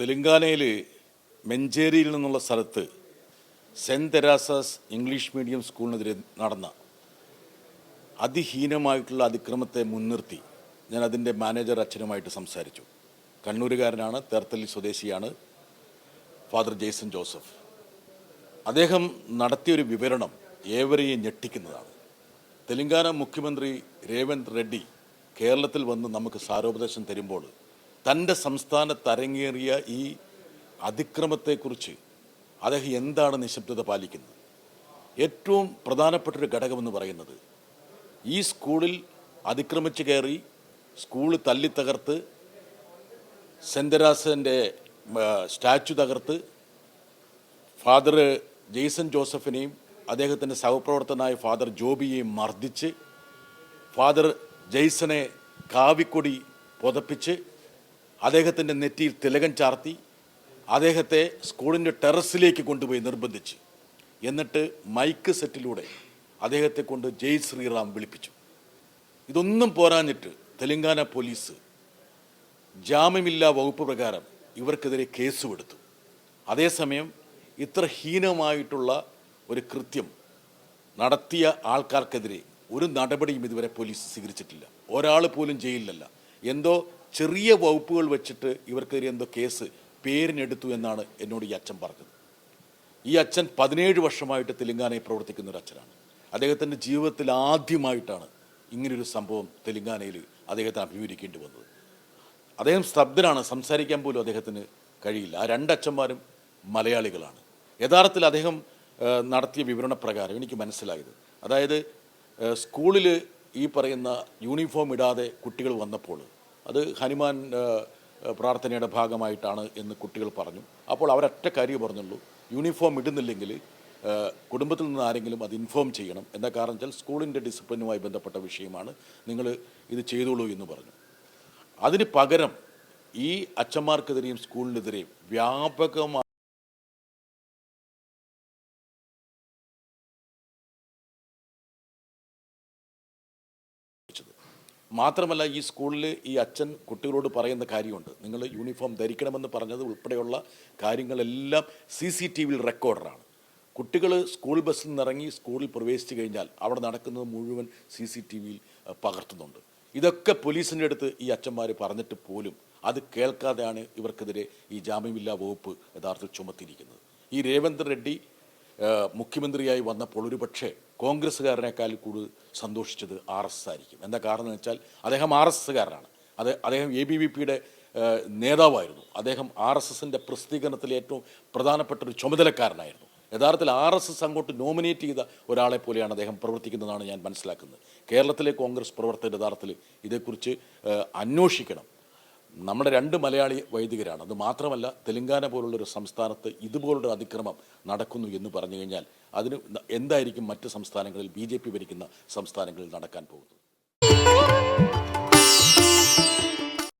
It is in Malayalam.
തെലങ്കാനയിൽ മെഞ്ചേരിയിൽ നിന്നുള്ള സ്ഥലത്ത് സെന്റ് തെരാസാസ് ഇംഗ്ലീഷ് മീഡിയം സ്കൂളിനെതിരെ നടന്ന അതിഹീനമായിട്ടുള്ള അതിക്രമത്തെ മുൻനിർത്തി ഞാൻ അതിന്റെ മാനേജർ അച്ഛനുമായിട്ട് സംസാരിച്ചു. കണ്ണൂരുകാരനാണ് തേർത്തല്ലി സ്വദേശിയാണ് ഫാദർ ജെയ്സൺ ജോസഫ്. അദ്ദേഹം നടത്തിയൊരു വിവരണം ഏവരെയും ഞെട്ടിക്കുന്നതാണ്. തെലങ്കാന മുഖ്യമന്ത്രി രേവന്ത് റെഡ്ഡി കേരളത്തിൽ വന്ന് നമുക്ക് സാരോപദേശം തരുമ്പോൾ തന്റെ സംസ്ഥാനത്ത് അരങ്ങേറിയ ഈ അതിക്രമത്തെക്കുറിച്ച് അദ്ദേഹം എന്താണ് നിശബ്ദത പാലിക്കുന്നത്? ഏറ്റവും പ്രധാനപ്പെട്ടൊരു ഘടകമെന്ന് പറയുന്നത് ഈ സ്കൂളിൽ അതിക്രമിച്ച് കയറി സ്കൂൾ തല്ലിത്തകർത്ത് സെന്ററാസന്റെ സ്റ്റാച്ചു തകർത്ത് ഫാദർ ജെയ്സൺ ജോസഫിനെയും അദ്ദേഹത്തിന്റെ സഹപ്രവർത്തനായ ഫാദർ ജോബിയെയും മർദ്ദിച്ച് ഫാദർ ജെയ്സനെ കാവിക്കൊടി പുതപ്പിച്ച് അദ്ദേഹത്തിന്റെ നെറ്റിയിൽ തിലകം ചാർത്തി അദ്ദേഹത്തെ സ്കൂളിന്റെ ടെറസിലേക്ക് കൊണ്ടുപോയി നിർബന്ധിച്ച്. എന്നിട്ട് മൈക്ക് സെറ്റിലൂടെ അദ്ദേഹത്തെ കൊണ്ട് ജയ് ശ്രീറാം വിളിപ്പിച്ചു. ഇതൊന്നും പോരാഞ്ഞിട്ട് തെലങ്കാന പോലീസ് ജാമ്യമില്ലാ വകുപ്പ് പ്രകാരം ഇവർക്കെതിരെ കേസുമെടുത്തു. അതേസമയം ഇത്ര ഹീനമായിട്ടുള്ള ഒരു കൃത്യം നടത്തിയ ആൾക്കാർക്കെതിരെ ഒരു നടപടിയും ഇതുവരെ പോലീസ് സ്വീകരിച്ചിട്ടില്ല. ഒരാൾ പോലും ജയിലിലല്ല. എന്തോ ചെറിയ വകുപ്പുകൾ വെച്ചിട്ട് ഇവർക്കെതിരെ എന്തോ കേസ് പേരിനെടുത്തു എന്നാണ് എന്നോട് ഈ അച്ഛൻ പറഞ്ഞത്. ഈ അച്ഛൻ പതിനേഴ് വർഷമായിട്ട് തെലുങ്കാനയിൽ പ്രവർത്തിക്കുന്ന ഒരു അച്ഛനാണ്. അദ്ദേഹത്തിന്റെ ജീവിതത്തിൽ ആദ്യമായിട്ടാണ് ഇങ്ങനൊരു സംഭവം തെലുങ്കാനയിൽ അദ്ദേഹത്തെ അഭിമുഖീകരിക്കേണ്ടി വന്നത്. അദ്ദേഹം സ്തബ്ധനാണ് സംസാരിക്കാൻ പോലും അദ്ദേഹത്തിന് കഴിയില്ല. ആ രണ്ടച്ഛന്മാരും മലയാളികളാണ്. യഥാർത്ഥത്തിൽ അദ്ദേഹം നടത്തിയ വിവരണ പ്രകാരം എനിക്ക് മനസ്സിലായത്. അതായത് സ്കൂളിൽ ഈ പറയുന്ന യൂണിഫോം ഇടാതെ കുട്ടികൾ വന്നപ്പോൾ അത് ഹനുമാൻ പ്രാർത്ഥനയുടെ ഭാഗമായിട്ടാണ് എന്ന് കുട്ടികൾ പറഞ്ഞു. അപ്പോൾ അവരൊറ്റ കാര്യം പറഞ്ഞുള്ളൂ. യൂണിഫോം ഇടുന്നില്ലെങ്കിൽ കുടുംബത്തിൽ നിന്ന് ആരെങ്കിലും അത് ഇൻഫോം ചെയ്യണം. എന്താ കാരണം വെച്ചാൽ സ്കൂളിന്റെ ഡിസിപ്ലിനുമായി ബന്ധപ്പെട്ട വിഷയമാണ്. നിങ്ങൾ ഇത് ചെയ്തോളൂ എന്ന് പറഞ്ഞു. അതിന് പകരം ഈ അച്ഛന്മാർക്കെതിരെയും സ്കൂളിനെതിരെയും വ്യാപകമായി മാത്രമല്ല ഈ സ്കൂളിൽ ഈ അച്ഛൻ കുട്ടികളോട് പറയുന്ന കാര്യമുണ്ട്. നിങ്ങൾ യൂണിഫോം ധരിക്കണമെന്ന് പറഞ്ഞത് ഉൾപ്പെടെയുള്ള കാര്യങ്ങളെല്ലാം സി സി ടി വിയിൽ റെക്കോർഡറാണ്. കുട്ടികൾ സ്കൂൾ ബസ്സിൽ നിന്നിറങ്ങി സ്കൂളിൽ പ്രവേശിച്ചു കഴിഞ്ഞാൽ അവിടെ നടക്കുന്നത് മുഴുവൻ സി സി ടി വിയിൽ പകർത്തുന്നുണ്ട്. ഇതൊക്കെ പോലീസിന്റെ അടുത്ത് ഈ അച്ഛന്മാർ പറഞ്ഞിട്ട് പോലും അത് കേൾക്കാതെയാണ് ഇവർക്കെതിരെ ഈ ജാമ്യമില്ലാ വകുപ്പ് യഥാർത്ഥത്തിൽ ചുമത്തിയിരിക്കുന്നത്. ഈ രേവന്ത് റെഡ്ഡി മുഖ്യമന്ത്രിയായി വന്നപ്പോൾ ഒരു പക്ഷേ കോൺഗ്രസ്സുകാരനേക്കാൾ കൂടുതൽ സന്തോഷിച്ചത് ആർ എസ് ആയിരിക്കും. എന്താ കാരണം എന്ന് വെച്ചാൽ അദ്ദേഹം ആർ എസ് എസ്സുകാരനാണ്. അത് അദ്ദേഹം എ ബി വി പിയുടെ നേതാവായിരുന്നു. അദ്ദേഹം ആർ എസ് എസിന്റെ പ്രസിദ്ധീകരണത്തിലെ ഏറ്റവും പ്രധാനപ്പെട്ട ഒരു ചുമതലക്കാരനായിരുന്നു. യഥാർത്ഥത്തിൽ ആർ എസ് എസ് അങ്ങോട്ട് നോമിനേറ്റ് ചെയ്ത ഒരാളെ പോലെയാണ് അദ്ദേഹം പ്രവർത്തിക്കുന്നതാണ് ഞാൻ മനസ്സിലാക്കുന്നത്. കേരളത്തിലെ കോൺഗ്രസ് പ്രവർത്തകർ യഥാർത്ഥത്തിൽ ഇതേക്കുറിച്ച് അന്വേഷിക്കണം. നമ്മുടെ രണ്ട് മലയാളി വൈദികരാണ്. അത് മാത്രമല്ല തെലങ്കാന പോലുള്ളൊരു സംസ്ഥാനത്ത് ഇതുപോലൊരു അതിക്രമം നടക്കുന്നു എന്ന് പറഞ്ഞു കഴിഞ്ഞാൽ അതിന് എന്തായിരിക്കും മറ്റ് സംസ്ഥാനങ്ങളിൽ ബി ഭരിക്കുന്ന സംസ്ഥാനങ്ങളിൽ നടക്കാൻ പോകുന്നത്?